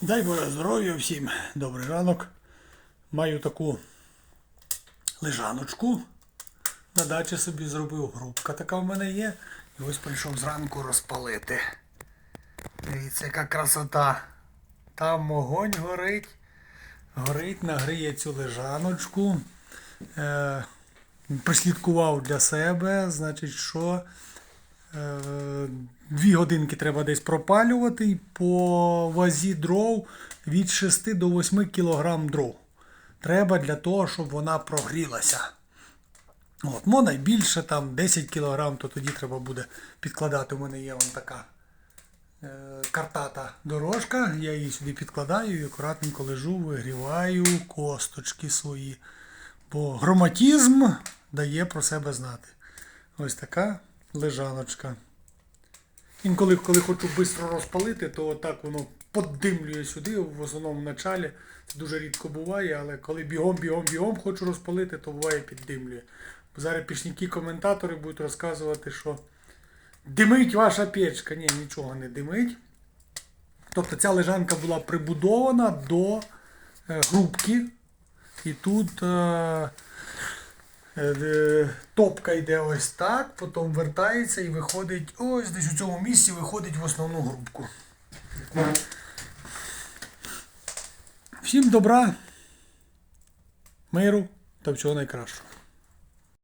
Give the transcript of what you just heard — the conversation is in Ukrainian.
Дай Боже здоров'я всім, добрий ранок. Маю таку лежаночку. На дачі собі зробив грубка така в мене є. І ось прийшов зранку розпалити. Дивіться, яка красота. Там огонь горить. Горить, нагріє цю лежаночку. Е, прислідкував для себе, значить, що е, дві годинки треба десь пропалювати і по вазі дров від 6 до 8 кг дров. Треба для того, щоб вона прогрілася. От, ну, найбільше там 10 кг, то тоді треба буде підкладати. У мене є вон така е, картата дорожка. Я її сюди підкладаю і акуратненько лежу, вигріваю косточки свої. Бо громатізм дає про себе знати. Ось така лежаночка. Інколи, коли хочу швидко розпалити, то так воно поддимлює сюди, в основному в началі. Це дуже рідко буває, але коли бігом, бігом, бігом хочу розпалити, то буває піддимлює. Зараз пішніки коментатори будуть розказувати, що димить ваша печка. Ні, нічого не димить. Тобто ця лежанка була прибудована до е, грубки. І тут е, топка йде ось так, потім вертається і виходить, ось десь у цьому місці виходить в основну грубку. Всім добра, миру та всього найкращого.